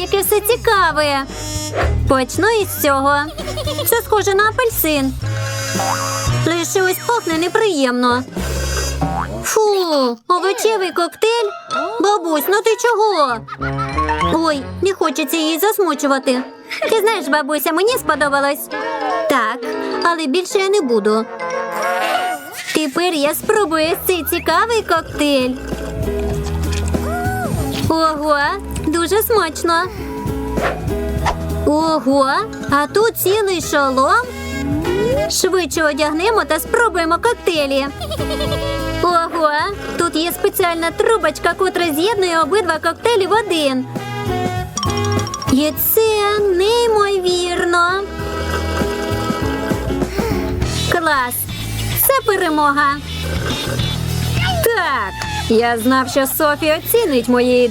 яке все цікаве. Почну із цього. Це схоже на апельсин. Лише ось пахне неприємно. Фу, овочевий коктейль? Бабусь, ну ти чого? Ой, не хочеться її засмучувати. Ти знаєш, бабуся, мені сподобалось. Так, але більше я не буду. Тепер я спробую цей цікавий коктейль. Ого, дуже смачно. Ого, а тут цілий шолом. Швидше одягнемо та спробуємо коктейлі. Ого, тут є спеціальна трубочка, котра з'єднує обидва коктейлі в один. І це неймовірно. Клас! Це перемога. Так, я знав, що Софія оцінить мої ідеї.